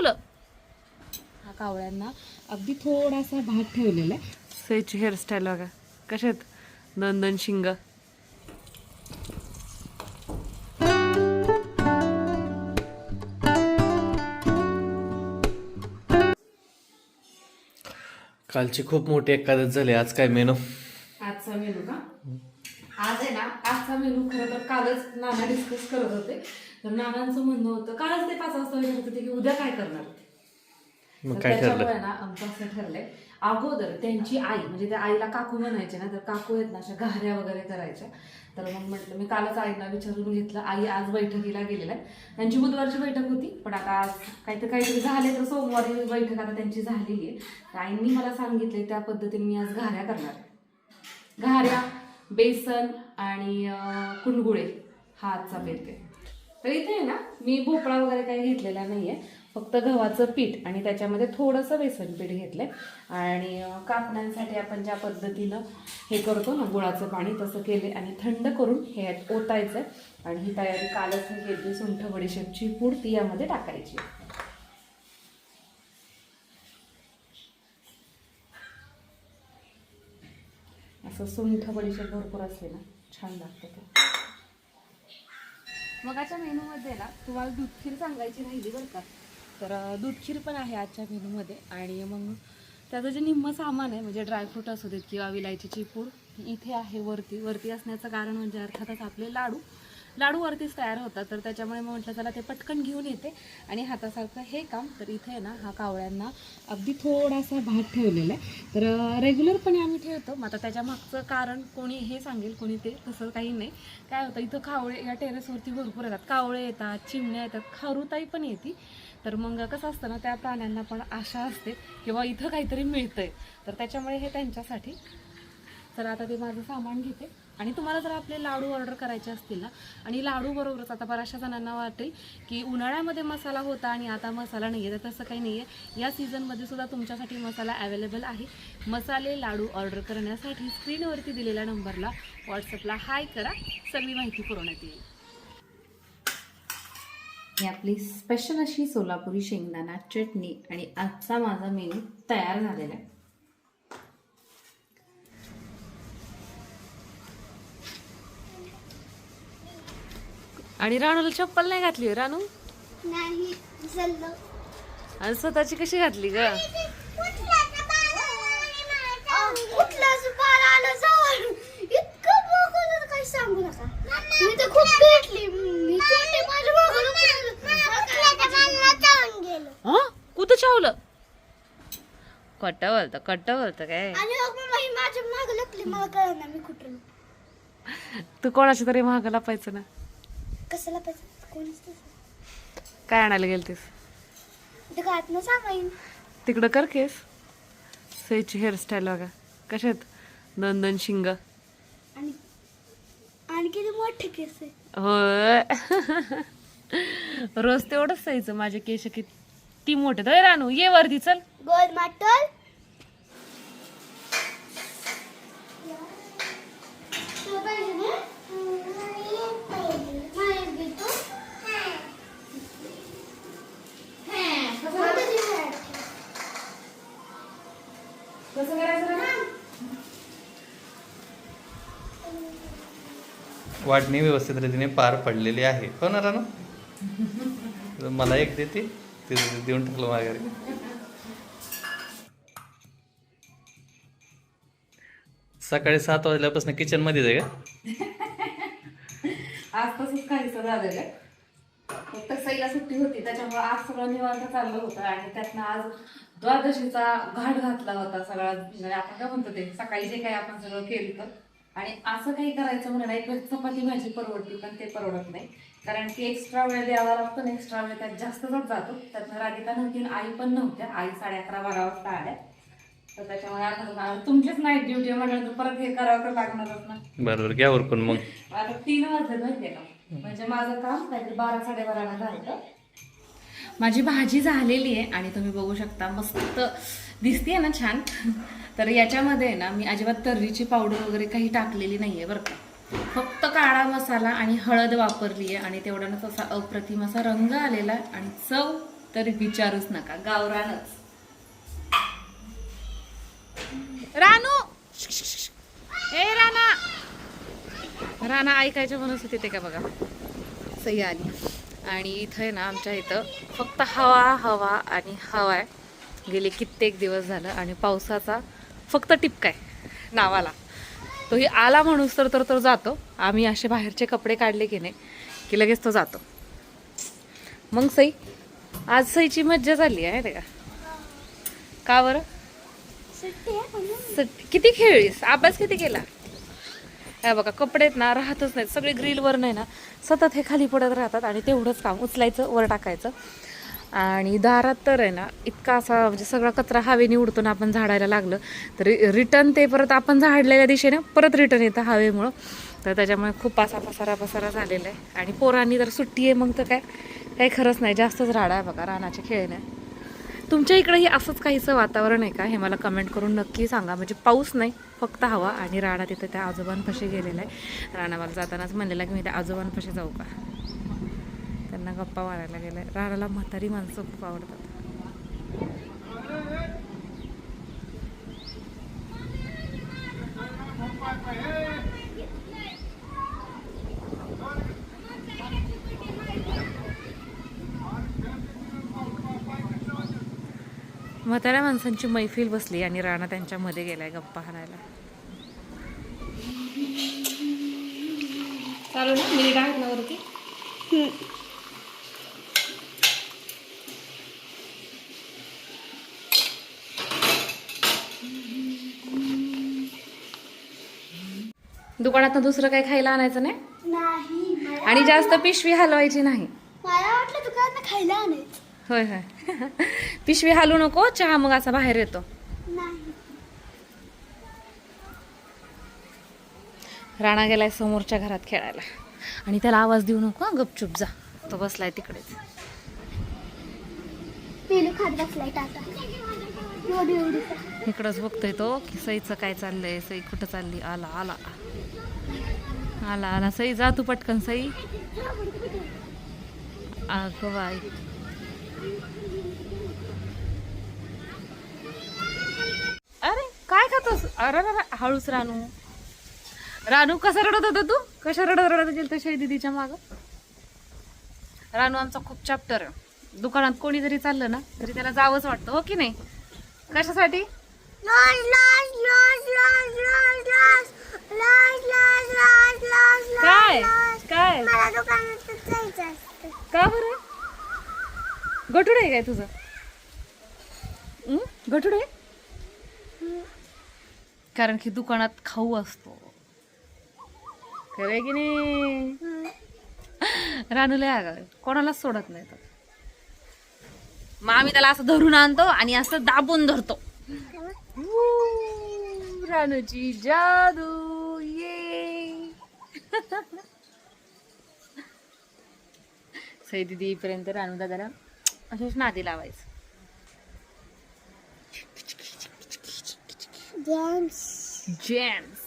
चावलं हा कावळ्यांना अगदी थोडासा भात ठेवलेला आहे. सईची हेअरस्टाईल बघा. कशात? दोन दोन शिंग. कालची खूप मोठी एकादश झाली. आज काय मेनू? आजचा मेनू का? आज आहे ना आजचा मेनू खरं तर कालच नाना डिस्कस करत होते. तर नानांचं म्हणणं होतं कालच ते पाच वाजता विचारत होते की उद्या काय करणार? ते मग तर काय त्याच्यामुळे ना आमचं असं ठरलंय. अगोदर त्यांची आई म्हणजे त्या आईला काकू म्हणायचे ना तर काकू आहेत ना अशा घाऱ्या वगैरे करायच्या. तर मग म्हटलं मी कालच आईला विचारून घेतलं. आई आज बैठकीला गेलेल्या आहे त्यांची बुधवारची बैठक होती पण आता आज काहीतरी काहीतरी झाले तर सोमवारी बैठक आता त्यांची झालेली आहे. तर आईंनी मला सांगितलंय त्या पद्धतीने मी आज घाऱ्या करणार आहे. घाऱ्या बेसन आणि कुंडगुळे हा आजचा बेत आहे तर इथे आहे ना मी भोपळा वगैरे काही घेतलेला नाहीये. फक्त गव्हाचं पीठ आणि त्याच्यामध्ये थोडंसं बेसन पीठ घेतलंय. आणि कापण्यांसाठी आपण ज्या पद्धतीनं हे करतो ना गुळाचं पाणी तसं केले आणि थंड करून हे ओतायचं आणि ही तयारी कालच मी केली सुंठ बडीशेपची पूड ती यामध्ये टाकायची असं सुंठ बडीशेप भरपूर असले ना छान लागतं ते. मगाच्या मेनूमध्ये ना तुम्हाला दूध खीर सांगायची राहिली बरं का? तर दूध खीर पण आहे आजच्या मेनूमध्ये आणि मग त्याचं जे निम्म सामान आहे म्हणजे ड्रायफ्रूट असू देत किंवा विलायचीची पूड इथे आहे वरती. वरती असण्याचं कारण म्हणजे अर्थातच आपले लाडू. लाडू वरतीच तयार होतात तर त्याच्यामुळे मग म्हटलं चला ते पटकन घेऊन येते. आणि हातासारखं हे काम तर इथे आहे ना हा कावळ्यांना अगदी थोडासा भात ठेवलेला आहे. तर रेग्युलरपणे आम्ही ठेवतो. मग आता त्याच्या मागचं कारण कोणी हे सांगेल कोणी ते तसं काही नाही. काय होतं इथं कावळे या टेरेसवरती भरपूर येतात. कावळे येतात चिमण्या येतात खारुताई पण येते. तर मग कसं असतं ना त्या प्राण्यांना पण आशा असते किंवा इथं काहीतरी मिळतंय. तर त्याच्यामुळे हे त्यांच्यासाठी तर आता ते माझं सामान घेते. आणि तुम्हाला जर आपले लाडू ऑर्डर करायचे असतील ना आणि लाडू बरोबरच आता बऱ्याचशा जणांना वाटेल की उन्हाळ्यामध्ये मसाला होता आणि आता मसाला नाही आहे तर तसं काही नाही आहे या सीझनमध्ये सुद्धा तुमच्यासाठी मसाला अवेलेबल आहे. मसाले लाडू ऑर्डर करण्यासाठी स्क्रीनवरती दिलेल्या नंबरला व्हॉट्सअपला हाय करा. सगळी माहिती पुरवण्यात येईल. ही आपली स्पेशल अशी सोलापुरी शेंगदाणा चटणी आणि आजचा माझा मेनू तयार झालेला आहे. आणि राणूला चप्पल नाही घातली नाही जल्लो आणि स्वतःची कशी घातली ग? कुठलाच बाळ आलं जवळ. इतकं बघून काही सांगू नका. मी तर खूप भेटली. मी छोटे माझ्या बघून गेलो हा? कुठं चावलं? कट्ट बोलत कट्ट बोलत काय? आणि मग मम्मा ही माझ्या मागे लागली मला कळलं मी कुठं तू कोणाच्या तरी महाग लपायचं ना. कोणीच काय आणायला गेलतीस? ते गात न सांगाईन तिकडं कर केस. सईची हेअरस्टाईल बघा. कशात? दोन दोन शिंग. आणि आणि किती मोठे केस आहे. होय. रोज तेवढंच सईचं. माझे केस किती मोठे तर रानू ये वरती चल. गोल माटल कसं करायचं वाढणी व्यवस्थित रीतीने पार पडलेली आहे. हो ना रानू? मला एक देते ते. देऊन टाकलं माघारी. सकाळी सात वाजल्यापासून किचन मध्येच आहे का? आज तसंच काहीसं झालेलं फक्त सईला सुट्टी होती त्याच्यामुळे आज सगळं निवांत चाललं होतं आणि त्यातनं आज द्वादशीचा घाट घातला होता सगळा. म्हणजे आपण काय म्हणतो ते सकाळी जे काही आपण सगळं केलं तर आणि असं काही करायचं म्हणलं एक चपाती भाजी परवडती पण ते परवडत नाही. कारण की एक्स्ट्रा वेळ द्यावा लागतो आणि एक्स्ट्रा वेळ त्यात जास्तच जातो. त्यातनं राधिका नव्हती आई पण नव्हत्या. आई साडे अकरा बारा वाजता आल्या. तर त्याच्यामुळे आता तुमचीच नाईट ड्युटी म्हटलं तर परत हे करावं तर लागणारच ना. बरोबर घ्या उरकून मग. आता तीन वाजले माहितीये का? म्हणजे माझं काम काहीतरी बारा साडेबाराला झालं. माझी भाजी झालेली आहे आणि तुम्ही बघू शकता मस्त दिसते ना छान. तर याच्यामध्ये आहे ना मी अजिबात तर्रीची पावडर वगैरे काही टाकलेली नाहीये बरं का. फक्त काळा मसाला आणि हळद वापरली आहे आणि तेवढ्यानंच असा अप्रतिम असा रंग आलेला आहे आणि चव तरी विचारूच नका गावरानच. रानू! ए राणा ऐकायच्या म्हणून तिथे का बघा? सही आली. आणि इथं आहे ना आमच्या इथं फक्त हवा हवा आणि हवा आहे. गेले कित्येक दिवस झालं आणि पावसाचा फक्त टिपका आहे नावाला. तोही आला म्हणूस तर तर तो जातो. आम्ही असे बाहेरचे कपडे काढले की नाही की लगेच तो जातो. मग सई आज सईची मज्जा झाली आहे ते का? का बरं? किती खेळलीस? अभ्यास किती केला? हे बघा कपडे आहेत ना राहतच नाहीत. सगळे ग्रिलवर नाही ना सतत हे खाली पडत राहतात आणि तेवढंच काम उचलायचं वर टाकायचं. आणि दारात तर आहे ना इतका असा म्हणजे सगळा कचरा हवेने उडतो ना आपण झाडायला लागलं तर रिटर्न ते परत आपण झाडलेल्या दिशेने परत रिटर्न येतं हवेमुळं. तर त्याच्यामुळे खूप असा पसारा पसारा झालेला आहे. आणि पोरांनी तर सुट्टी आहे मग तर काय? काही खरंच नाही जास्तच राडा आहे बघा रानाच्या खेळण्या. तुमच्या इकडेही असंच काहीचं वातावरण आहे का? हे मला कमेंट करून नक्की सांगा. म्हणजे पाऊस नाही फक्त हवा आणि राणा तिथं त्या आजोबांपाशी गेलेला आहे. राणावाला जातानाच म्हणलेला की मी त्या आजोबांपाशी जाऊ का? त्यांना गप्पा मारायला आहे राणाला म्हातारी माणसं खूप आवडतात. म्हाताऱ्या माणसांची मैफिल बसली आणि राणा त्यांच्यामध्ये गेलाय गप्पा हाणायला. चालू ना मिनिट आहेत ना वरती दुकानात दुसरं काही खायला आणायचं नाही? आणि जास्त पिशवी हलवायची नाही. मला वाटलं दुकानात खायला आणायचं. होय होय. पिशवी हलवू नको चहा मग असा बाहेर येतो. राणा गेलाय समोरच्या घरात खेळायला. आणि त्याला आवाज देऊ नको गपचूप जा. तो बसलाय तिकडेच. इकडंच बघतोय तो की सईचं काय चाललंय सई कुठं चालली? आला आला. आला आला. सई जा तू पटकन सई. अगं बाई. अरे काय खातोस? अरे हळूस रानू. रानू कसा रडत होता तू? कशा रडत रडत गेल तशा दिदीच्या माग? रानू आमचा खूप चॅप्टर दुकानात कोणी जरी चाललं ना तरी त्याला जावंच वाटतं हो की नाही? कशासाठी? काय? काय? का बरं? गटुड आहे काय तुझं? गटुड आहे? कारण की दुकानात खाऊ असतो. खरं की नाही? रानूला. कोणालाच सोडत नाही तो. मग आम्ही त्याला असं धरून आणतो आणि असं दाबून धरतो. रानूची जादू ये. सई दिदी येईपर्यंत रानू दादाला असेच नादी लावायचं. जेम्स जेम्स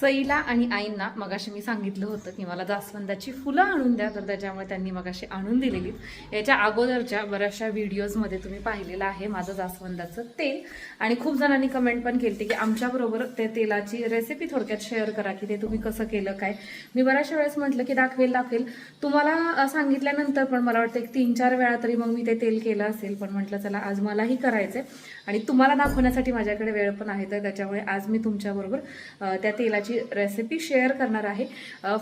सईला आणि आईंना मगाशी मी सांगितलं होतं की मला जास्वंदाची फुलं आणून द्या तर त्याच्यामुळे त्यांनी मगाशी आणून दिलेली. याच्या अगोदरच्या बऱ्याचशा व्हिडिओजमध्ये तुम्ही पाहिलेलं आहे माझं जास्वंदाचं तेल. आणि खूप जणांनी कमेंट पण केली की आमच्याबरोबर ते तेलाची रेसिपी थोडक्यात शेअर करा की ते तुम्ही कसं केलं काय? मी बऱ्याचशा वेळेस म्हटलं की दाखवेल दाखवेल. तुम्हाला सांगितल्यानंतर पण मला वाटतं एक तीन चार वेळा तरी मग मी ते तेल केलं असेल पण म्हटलं चला आज मलाही करायचंय. आणि तुम्हाला दाखवण्यासाठी माझ्याकडे वेळ पण आहे तर त्याच्यामुळे आज मी तुमच्याबरोबर त्या तेलाची रेसिपी शेअर करणार आहे.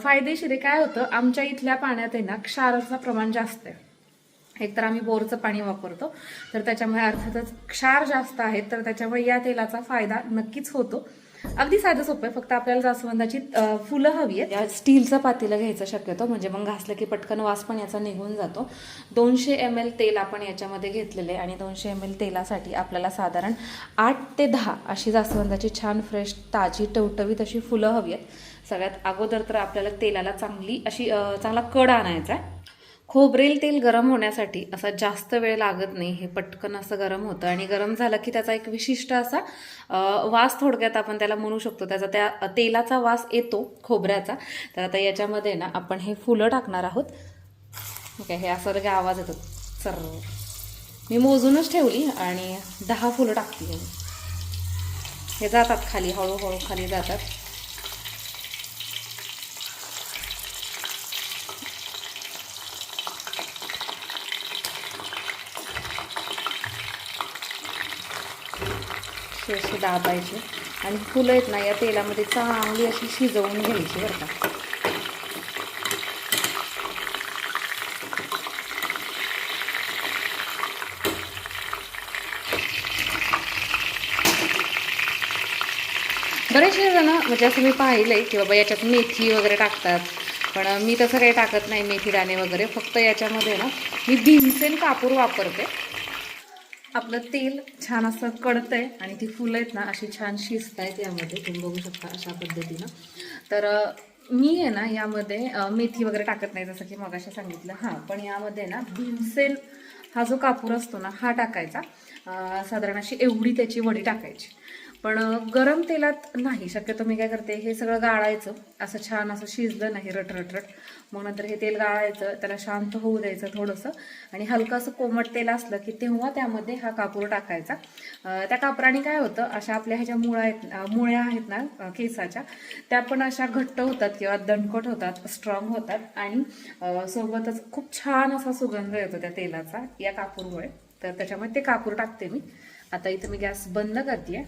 फायदेशीर आहे. काय होतं आमच्या इथल्या पाण्यात आहे ना क्षाराचं प्रमाण जास्त आहे. एकतर आम्ही बोरचं पाणी वापरतो तर त्याच्यामुळे अर्थातच क्षार जास्त आहेत तर त्याच्यामुळे या तेलाचा फायदा नक्कीच होतो. अगदी साधं सोपं आहे. फक्त आपल्याला जास्वंदाची फुलं हवी आहेत. स्टीलचं पातेलं घ्यायचं शक्यतो म्हणजे मग घासलं की पटकन वास पण याचा निघून जातो. दोनशे एम एल तेल आपण याच्यामध्ये घेतलेले आहे आणि दोनशे एम एल तेलासाठी आपल्याला साधारण आठ ते दहा अशी जास्वंदाची छान फ्रेश ताजी टवटवीत अशी फुलं हवी आहेत. सगळ्यात अगोदर तर आपल्याला तेलाला चांगली अशी चांगला कड आणायचा आहे. खोबरेल तेल गरम होण्यासाठी असा जास्त वेळ लागत नाही हे पटकन असं गरम होतं. आणि गरम झालं की त्याचा एक विशिष्ट असा वास थोडक्यात आपण त्याला म्हणू शकतो. त्याचा त्या तेलाचा वास येतो खोबऱ्याचा. तर आता याच्यामध्ये ना आपण हे फुलं टाकणार आहोत. ओके हे असं लगे आवाज येतो सर मी मोजूनच ठेवली आणि दहा फुलं टाकली हे जातात खाली हळूहळू खाली जातात. अशी अशी दाबायची. आणि फुलं आहेत ना या तेलामध्ये चांगली अशी शिजवून घ्यायची बरं का. बरेचसे जण म्हणजे असं मी पाहिलं आहे की बाबा याच्यात मेथी वगैरे टाकतात. पण मी तसं काही टाकत नाही मेथी दाणे वगैरे. फक्त याच्यामध्ये ना मी भीमसेन कापूर वापरते. आपलं तेल छान असं कळतंय आणि ती फुलं आहेत ना अशी छान शिजत आहेत यामध्ये. तुम्ही बघू शकता अशा पद्धतीनं. तर मी आहे ना यामध्ये मेथी वगैरे टाकत नाही जसं की मगाशी सांगितलं. हां पण यामध्ये ना भीमसेन हा जो कापूर असतो ना हा टाकायचा. साधारण अशी एवढी त्याची वडी टाकायची. पण गरम तेलात नाही. शक्यतो मी काय करते हे सगळं गाळायचं. असं छान असं शिजलं नाही रटरटरट. मग नंतर हे तेल गाळायचं त्याला शांत होऊ द्यायचं थोडंसं. आणि हलकं असं कोमट तेल असलं की तेव्हा त्यामध्ये हा कापूर टाकायचा. त्या कापराने काय होतं अशा आपल्या ह्याच्या मुळा आहेत मुळ्या आहेत ना केसाच्या त्या पण अशा घट्ट होतात किंवा दणकट होतात स्ट्रॉंग होतात. आणि सोबतच खूप छान असा सुगंध येतो त्या तेलाचा या कापूरमुळे. तर त्याच्यामुळे ते कापूर टाकते मी. आता इथं मी गॅस बंद करते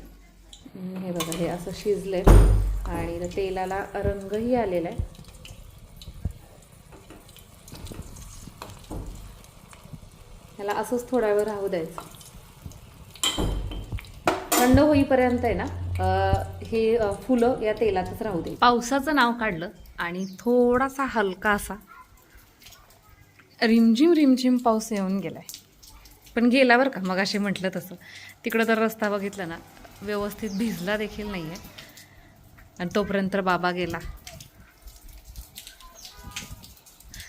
हे बघा हे असं शिजलंय आणि तेलाला रंगही आलेला आहे ह्याला असंच थोडा वेळ राहू द्यायचं. थंड होईपर्यंत आहे ना हे फुलं या तेलातच राहू दे पावसाचं नाव काढलं आणि थोडासा हलका असा रिमझिम रिमझिम पाऊस येऊन गेलाय. पण गेला बरं का मग असे म्हटलं तसं. तिकडं तर रस्ता बघितला ना व्यवस्थित भिजला देखील नाही आहे आणि तोपर्यंत तर बाबा गेला.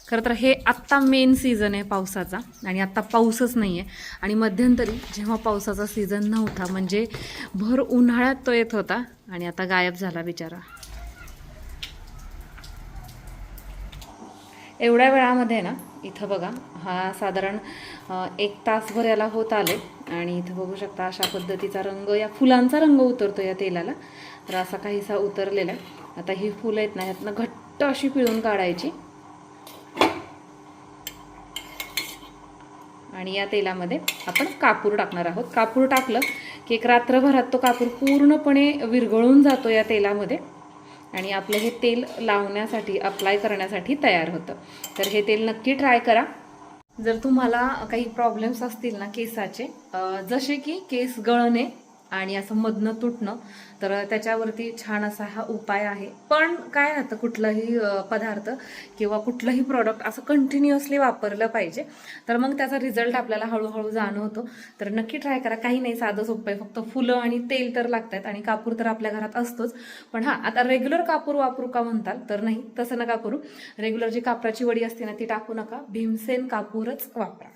खरं तर हे आत्ता मेन सीझन आहे पावसाचा आणि आत्ता पाऊसच नाही आहे आणि मध्यंतरी जेव्हा पावसाचा सीझन नव्हता म्हणजे भर उन्हाळ्यात तो येत होता. आणि आता गायब झाला बिचारा. एवढ्या वेळामध्ये ना इथं बघा हा साधारण एक तासभर याला होत आले. आणि इथं बघू शकता अशा पद्धतीचा रंग या फुलांचा रंग उतरतो या तेलाला. तर असा काहीसा उतरलेला आहे. आता ही फुलं आहेत ना ह्यातनं घट्ट अशी पिळून काढायची. आणि या तेलामध्ये आपण कापूर टाकणार आहोत. कापूर टाकलं की एक रात्रभरात तो कापूर पूर्णपणे विरघळून जातो या तेलामध्ये. आणि आपलं हे तेल लावण्यासाठी अप्लाय करण्यासाठी तयार होतं. तर हे तेल नक्की ट्राय करा. जर तुम्हाला काही प्रॉब्लेम्स असतील ना केसाचे जसे की केस गळणे आणि असं मधनं तुटणं तर त्याच्यावरती छान असा हा उपाय आहे. पण काय राहतं कुठलाही पदार्थ किंवा कुठलंही प्रॉडक्ट असं कंटिन्युअसली वापरलं पाहिजे तर मग त्याचा रिझल्ट आपल्याला हळूहळू जाणवतो. तर नक्की ट्राय करा. काही नाही साधं सोपं आहे. फक्त फुलं आणि तेल तर लागतात आणि कापूर तर आपल्या घरात असतोच. पण हां आता रेग्युलर कापूर वापरू का म्हणताल? तर नाही तसं नका करू. रेग्युलर जी कापराची वडी असते ना ती टाकू नका. भीमसेन कापूरच वापरा.